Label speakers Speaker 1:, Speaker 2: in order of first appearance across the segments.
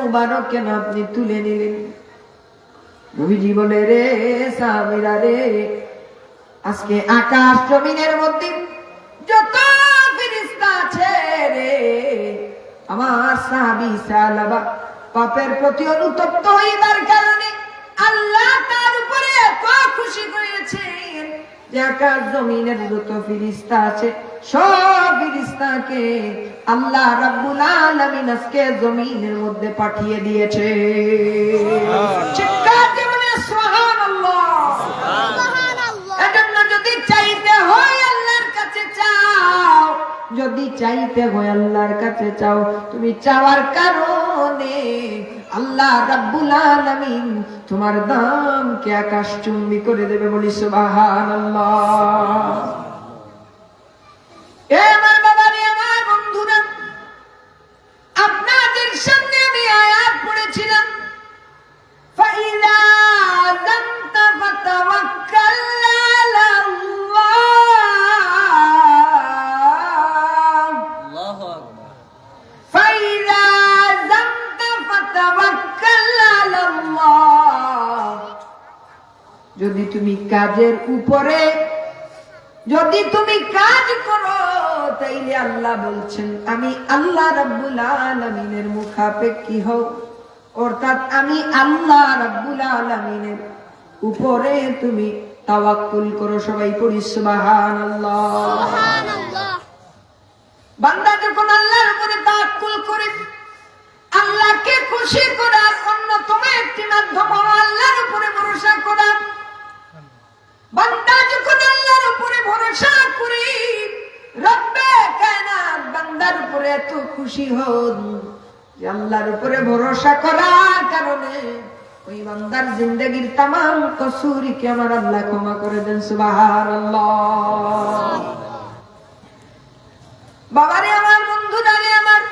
Speaker 1: মুবারক কেন আপনি তুলে নিলেন? বলে রে রে, আজকে আকাশ জমিনের মধ্যে যত ফিরিস্তা আছে রে, আমার সাহাবি সালাবা পাপের প্রতি অনুতপ্ত হইবার কারণে আল্লাহ তার উপরে এত খুশি হয়েছেন যে আকাশ জমিনের যত ফিরিস্তা আছে সব ফিরিস্তাকে আল্লাহ রাব্বুল আলামিন আজকে জমিনের মধ্যে পাঠিয়ে দিয়েছে। চিৎকার সুবহানাল্লাহ। এজন্য যদি চাইতে হয় আল্লাহর কাছে চাও যদি চাইতে হয় আল্লাহর কাছে চাও তুমি চাওয়ার কারণে আল্লাহ রাব্বুল আলামিন তোমার দাম কে আকাশ চুম্বি করে দেবে বলি সুবহানাল্লাহ। এ আমার বাবা রে আমার বন্ধুরা, আপনাদের সামনে আমি আয়াত পড়েছিলাম। ফাইলা তুমি কাজের উপরে। যদি তুমি কাজ করো তাইলে আল্লাহ বলছেন আমি আল্লাহ রাব্বুল আলামিনের মুখাপেক্ষী হও। অর্থাৎ আমি আল্লাহ রাব্বুল আলামিনের উপরে তুমি তাওয়াক্কুল করো সবাই পড়ি সুবহানাল্লাহ। বান্দা যখন আল্লাহর উপরে তাওয়াক্কুল করে আল্লাহকে খুশি করার উপরে এত খুশি হন যে আল্লাহর উপরে ভরসা করার কারণে ওই বান্দার জিন্দগির তাম কসুরিকে আমার আল্লাহ ক্ষমা করে দেন, সুবহানাল্লাহ। বাবারে আমার বন্ধুরা রে আমার,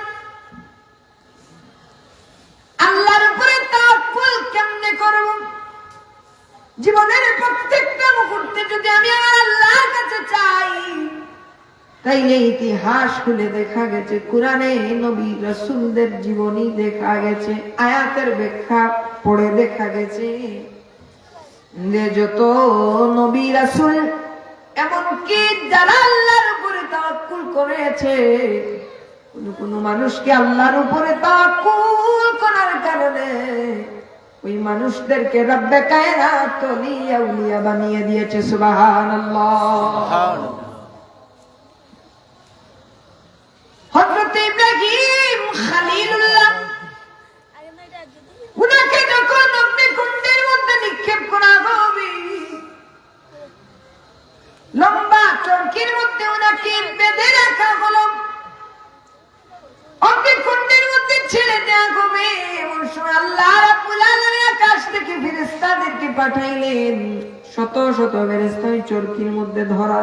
Speaker 1: আল্লাহর উপরে তাওয়াক্কুল কেমনে করব? জীবনের প্রত্যেকটা মুহূর্তে যদি আমি আমার তাইলে ইতিহাস খুলে দেখা গেছে, কোরআনে নবী রসুলদের জীবনী দেখা গেছে, আয়াতের ব্যাখ্যা পড়ে দেখা গেছে। যে যত নবী রাসূল, এমনকি যারা আল্লাহর উপরে তাওয়াক্কুল করেছে, কোন কোন মানুষকে আল্লাহর উপরে তাওয়াক্কুল করার কারণে ওই মানুষদেরকে রব্বে কায়নাত ওলিয়া বানিয়ে দিয়েছে, সুবহানাল্লাহ। সুবহানাল্লাহ। হযরত ইব্রাহিম খলিলুল্লাহ। উনাকে যখন অগ্নিকুণ্ডের মধ্যে নিক্ষেপ করা হবে, লম্বা চরকির মধ্যে ওনাকে বেঁধে রাখা হলো। অগ্নিকুণ্ডের মধ্যে ছেড়ে দেওয়া হবে। এমন আল্লাহ রাব্বুল আলামিন আকাশ থেকে ফেরেশতাদেরকে পাঠাইলেন। শত শত ফেরেশতা চরকির মধ্যে ধরা।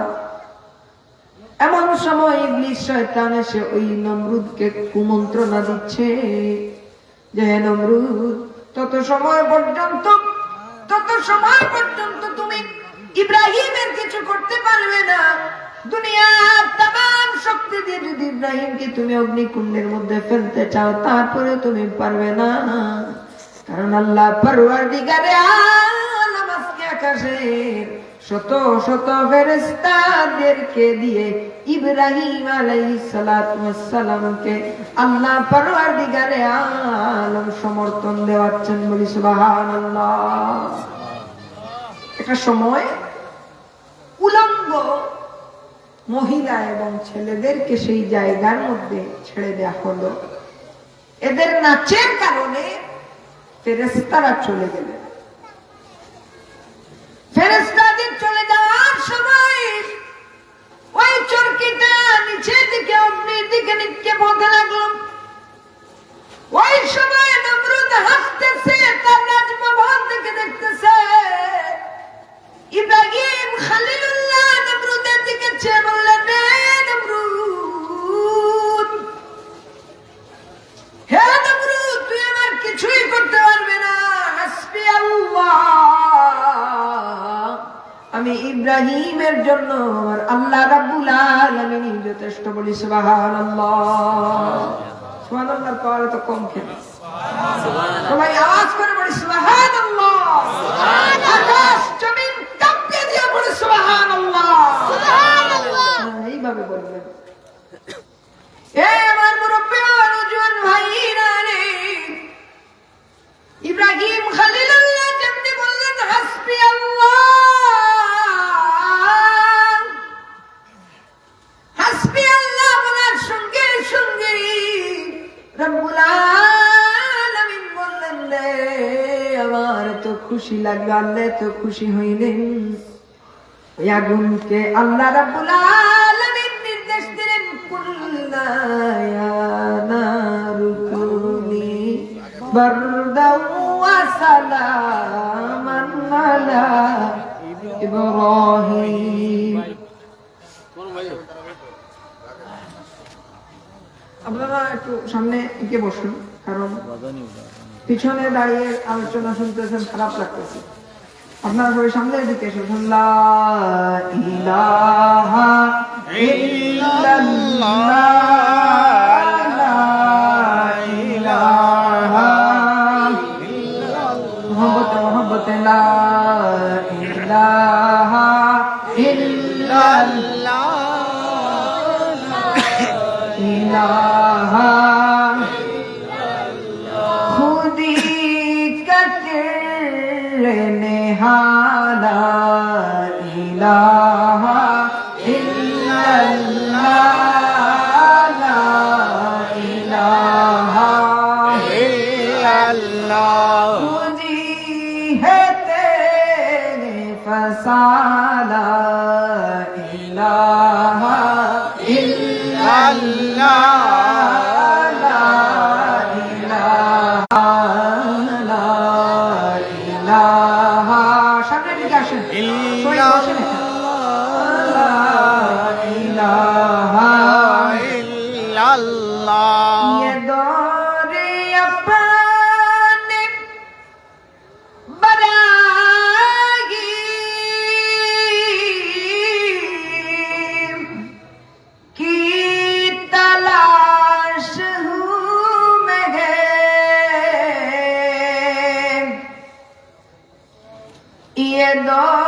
Speaker 1: সময় ইবলিস শয়তান এসে ওই নমরুদকে কুমন্ত্রণা দিচ্ছে। যে নমরুদ, তত সময় পর্যন্ত, তত সময় পর্যন্ত তুমি ইব্রাহিমের কিছু করতে পারবে না। দুনিয়ার তাম শক্তি দিয়ে যদি ইব্রাহিমকে তুমি অগ্নিকুণ্ডের মধ্যে ফেলতে চাও, তারপরে তুমি পারবে না। কারণ আল্লাহ পরওয়ার দিগারে আকাশের শত শত ফেরেশতাদেরকে দিয়ে ইব্রাহিম আলাইহিস সালাতু ওয়াস সালামকে আল্লাহ পরওয়ার দিগারে আলম সমর্থন দেওয়াচ্ছেন বলি সুবহানাল্লাহ। একটা সময় উলঙ্গ মহিলা এবং ছেলেদেরকে সেই জায়গার মধ্যে ছেড়ে দেওয়া হলো। এদের নাচের কারণে ফেরেস্তারা চলে গেলেন। ফেরেস্তাদের চরকিটা নিচের দিকে, অগ্নির দিকে লাগল ওই সময় নমরুদ হাসতেছে, তার থেকে দেখতেছে। ইব্রাহিম খালিলুল্লাহ নমরুদের দিকে চেয়ে বললেন নমরুদ, হে নমরুদ, তুই আমার কিছুই করতে পারবে না, হাসবি আল্লাহ। আমি ইব্রাহিমের জন্য আল্লাহ রাব্বুল আলামিন যথেষ্ট বলি সুবহানাল্লাহ। সুবহানাল্লাহর পাওয়ার তো কম খেলে সবাই আওয়াজ করে বলি সুবহানাল্লাহ। আকাশ জমিন কাঁপিয়ে দিয়ে বলি সুবহানাল্লাহ। এইভাবে বলবেন। এ আমার ভাইরা রে। ইব্রাহিম খলিলুল্লাহ যেমনি বললেন হাসবি আল্লাহ। খুশি লাগল আল্লাহ তো খুশি হইলেন আগুনকে আল্লাহ রাব্বুল আলামিন নির্দেশ দিলেন, কুল্লা ওয়া সালামান আলা ইব্রাহিম। আপনারা একটু সামনে এগিয়ে বসুন, কারণ পিছনে দাঁড়িয়ে আলোচনা শুনতেছেন খারাপ লাগতেছে। আপনার ঘরে সামনের দিকে এসে لا
Speaker 2: إله
Speaker 1: dog.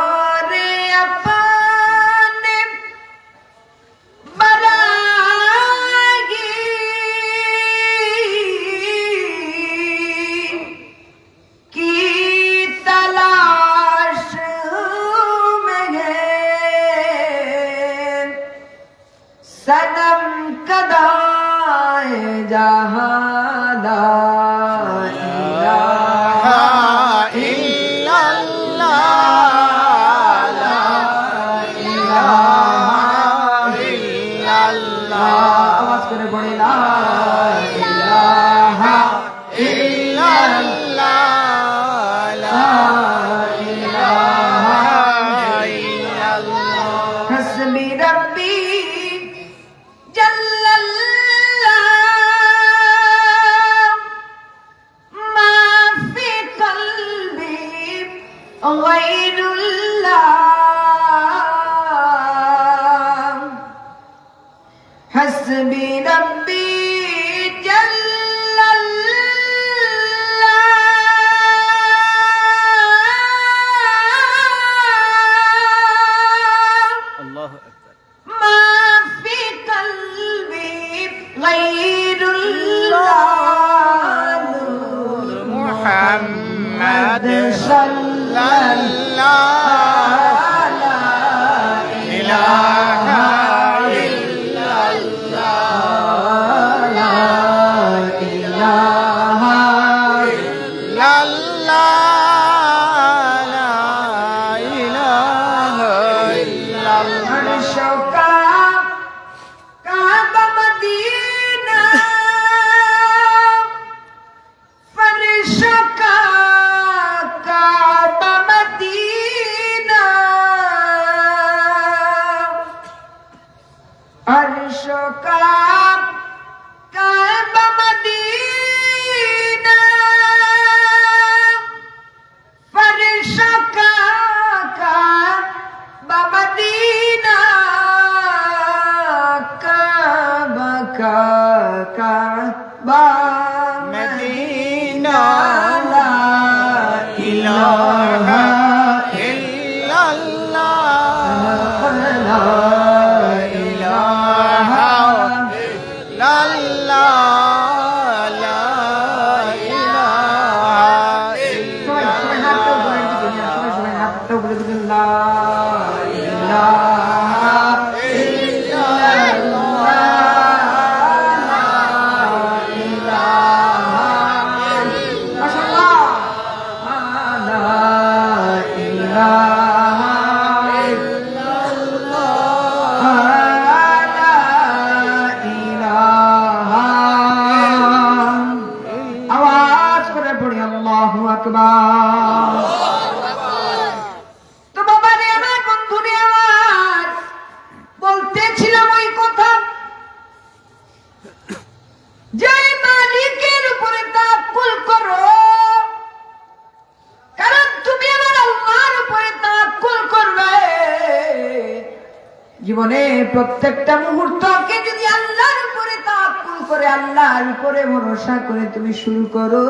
Speaker 1: ভরসা করে তুমি শুরু করো।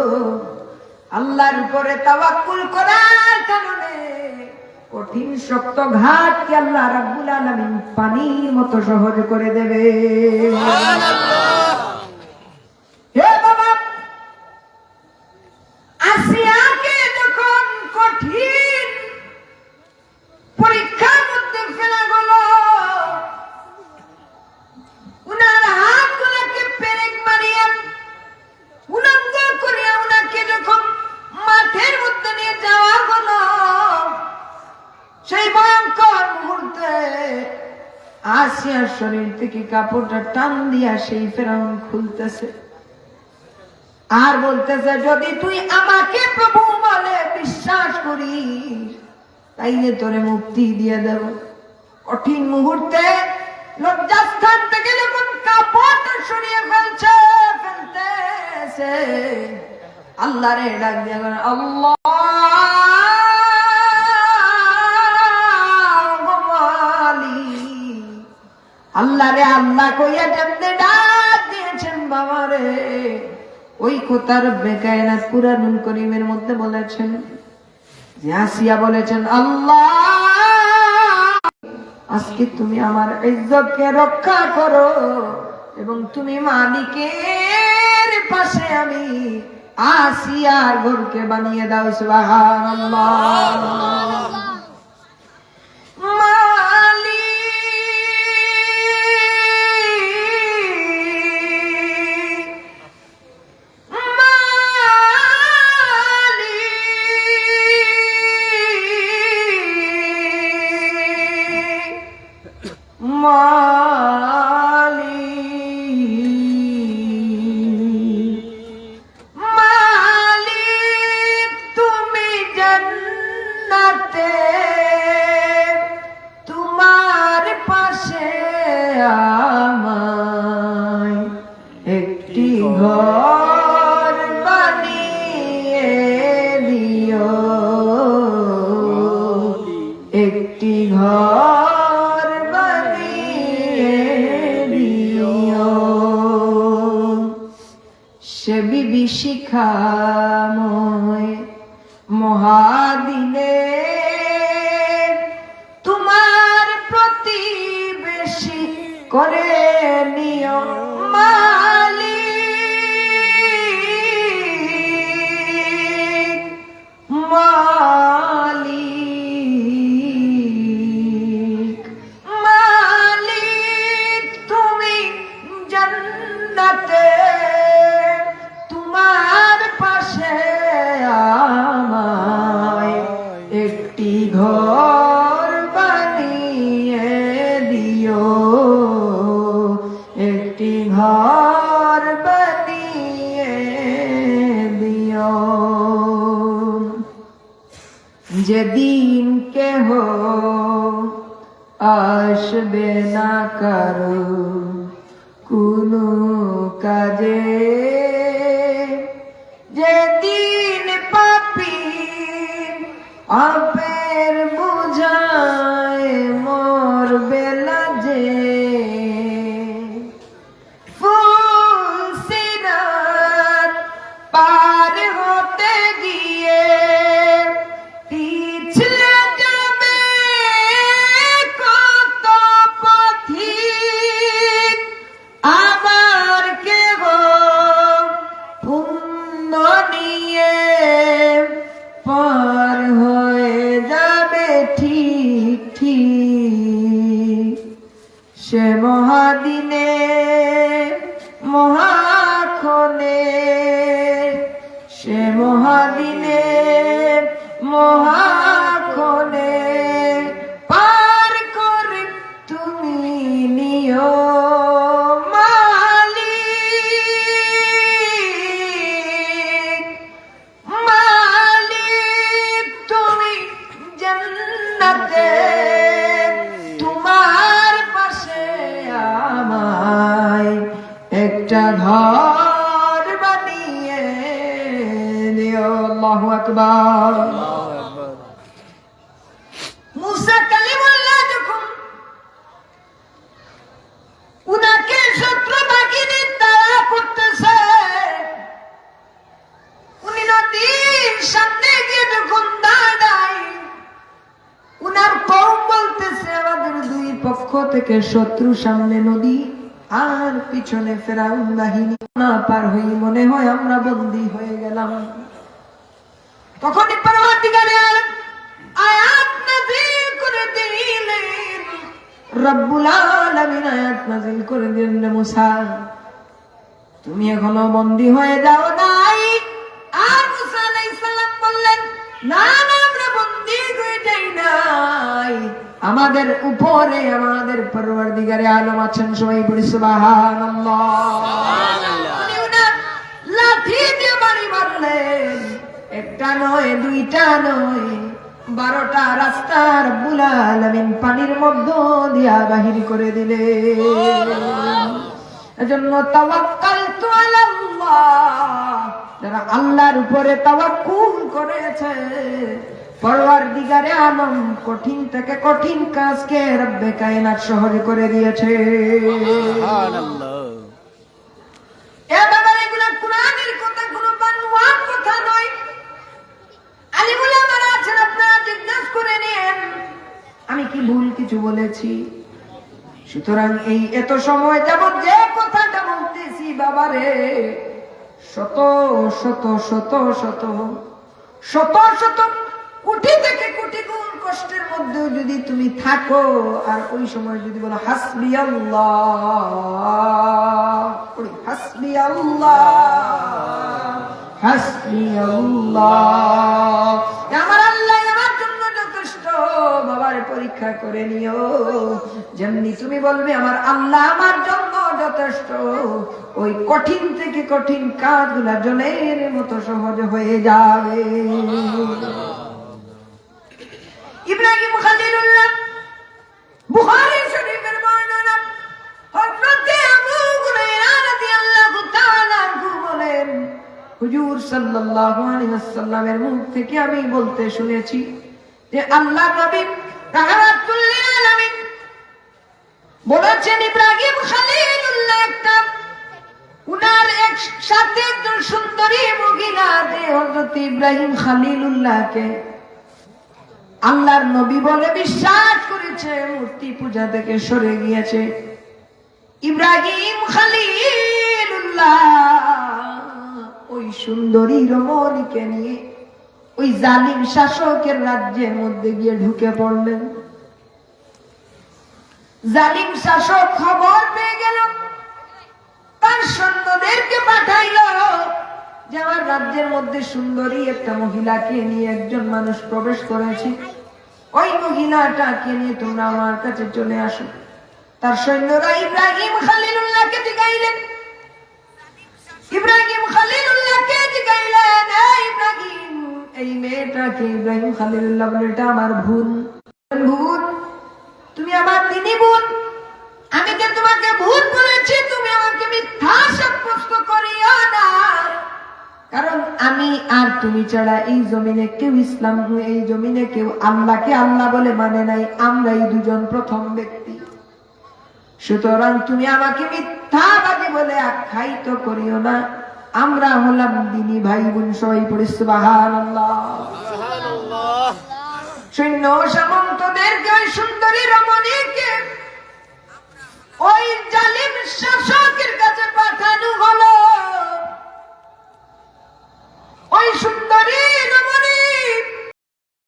Speaker 1: আল্লাহর উপরে তাওয়াক্কুল করার কারণে কঠিন শক্ত ঘাটকে আল্লাহ রাব্বুল আলামিন পানির মতো সহজ করে দেবে। হে থেকে কাপড়টা টান দিয়া সেই ফেরাউন খুলতেছে। আর বলতেছে, যদি তুই আমাকে প্রভু বলে বিশ্বাস করিস, তাইলে তোরে মুক্তি দিয়ে দেব। কঠিন মুহূর্তে লজ্জাস্থান থেকে যখন কাপড়টা সরিয়ে ফেলছে, ফেলতেছে আল্লাহ রে ডাক দিয়ে আল্লাহ আল্লাহ রে আল্লাহ কইয়া যেমনে ডাক দিয়েছেন বাবা রে ওই কোতার বেকায়নাত কুরানুল করিমের মধ্যে বলেছেন আসিয়া বলেছেন, আল্লাহ, আজকে তুমি আমার ইজ্জতকে রক্ষা করো এবং তুমি মালিকের পাশে আমি আসিয়ার ঘরকে বানিয়ে দাও, সুবহানাল্লাহ। করে নিও। মালিক যেদিন কেহ আসবে না কারও কোনো কাজে। যেদিন পাপি আপের একটা ঘর বানিয়ে দিও আল্লাহু আকবার। মুসা কালিমুল্লাহ যখন উনাকে শত্রু বাহিনী তারা করতেছে, উনি নদীর সামনে গিয়ে যখন দাঁড়ায়, উনার কম বলতেছে, আমাদের দুই পক্ষ থেকে শত্রু সামনে নদী। আর পিছনে ফেরাউন বাহিনী না পার হই মনে হয় আমরা বন্দী হয়ে গেলাম। পরবর্তীকালে আয়াত নাযিল করে দিলেন। রব্বুল আলামিন আয়াত নাযিল করে দিলেন মুসা। তুমি এখনও বন্দী হয়ে যাও নাই? আর মুসা আলাইহিস সালাম বললেন, না না, আমরা বন্দী হয়ে যাই নাই। আমাদের উপরে আমাদের পরওয়ারদিগারে আলম আছেন সবাই বলি উনার লাঠি দিয়ে বাড়ি মারলেন। একটা নয় দুইটা নয় বারোটা রাস্তার বুলাল আমিন পানির মধ্য দিয়া বাহির করে দিলে এজন্য তাওয়াক্কাল তু আলাল্লাহ। যারা আল্লাহর উপরে তাওয়াক্কুল করেছে আলম কঠিন থেকে কঠিন কাজকে রব্বে কায়নাত সহজ করে দিয়েছে। এ বাবা এগুলো কোরআনের কথা কোনো বানোয়ার কথা নয়। আলিমুল আমার আছেন আপনারা জিজ্ঞেস করে নিন। আমি কি ভুল কিছু বলেছি? সুতরাং এই এত সময় যাবত যে কথাটা বলতেছি বাবারে শত শত শত শত শত শত কোটি থেকে কোটি গুণ কষ্টের মধ্যেও যদি তুমি থাকো, আর ওই সময় যদি বলো, হাসবি আল্লাহ। হাসবি আল্লাহ। হাসবি আল্লাহ। আমার আল্লাহ আমার জন্য যথেষ্ট। বাবার পরীক্ষা করে নিও। যেমনি তুমি বলবে, আমার আল্লাহ আমার জন্য যথেষ্ট। ওই কঠিন থেকে কঠিন কাজগুলা জলের মতো সহজ হয়ে যাবে। ইব্রাহিম খালিলুল্লাহ বুখারী শরীফের বর্ণনা হযরতে আবু হুরায়রা রাদিয়াল্লাহু তাআলা বলেন, হুজুর সাল্লাল্লাহু আলাইহি ওয়াসাল্লামের মুখ থেকে আমি বলতে শুনেছি যে আল্লাহ নবী রাহমাতুল আলামিন বলেছেন ইব্রাহিম খালিলুল্লাহ একটা উনার এক সাথে একজন সুন্দরী মহিলা হযরত ইব্রাহিম খালিলুল্লাহকে আল্লাহর নবী বলে বিশ্বাস করেছে, মূর্তি পূজা থেকে সরে গিয়েছে। ইব্রাহিম খালিলুল্লাহ ওই সুন্দরী রমণীকে নিয়ে ওই জালিম শাসকের রাজ্যের মধ্যে গিয়ে ঢুকে পড়লেন। জালিম শাসক খবর পেয়ে গেল, তার সৈন্যদেরকে পাঠাইল যে আমার রাজ্যের মধ্যে সুন্দরী একটা মহিলাকে নিয়ে একজন মানুষ প্রবেশ করেছে, ওই মহিলাটাকে নিয়ে তোমরা আমার কাছে চলে আসো। তার সৈন্যরা ইব্রাহিম খালিলুল্লাহকে জিগাইলেন। ইব্রাহিম খালিলুল্লাহকে জিগাইলেন "এই ইব্রাহিম, এই মেয়েটাকে ইব্রাহিম খালিলুল্লাহ বলে, এটা আমার ভুল ভুল। তুমি আমার দিনী বোন। আমি যে তোমাকে ভুল বলেছি কারণ আমি আর তুমি ছাড়া এই জমিনে কেউ ইসলাম এই জমিনে কেউ আল্লাহকে আল্লাহ বলে মানে নাই। আমরাই দুজন প্রথম ব্যক্তি। সুতরাং তুমি আমাকে মিথ্যাবাদী বলে আখ্যায়িত করিও না। আমরা হলাম দিনী ভাই বোন সবাই পরিসবাহান সৈন্য সামন্তদেরকে ওই সুন্দরী রমণীকে, ওই জালিম শাসকের ওই সুন্দরী নমনী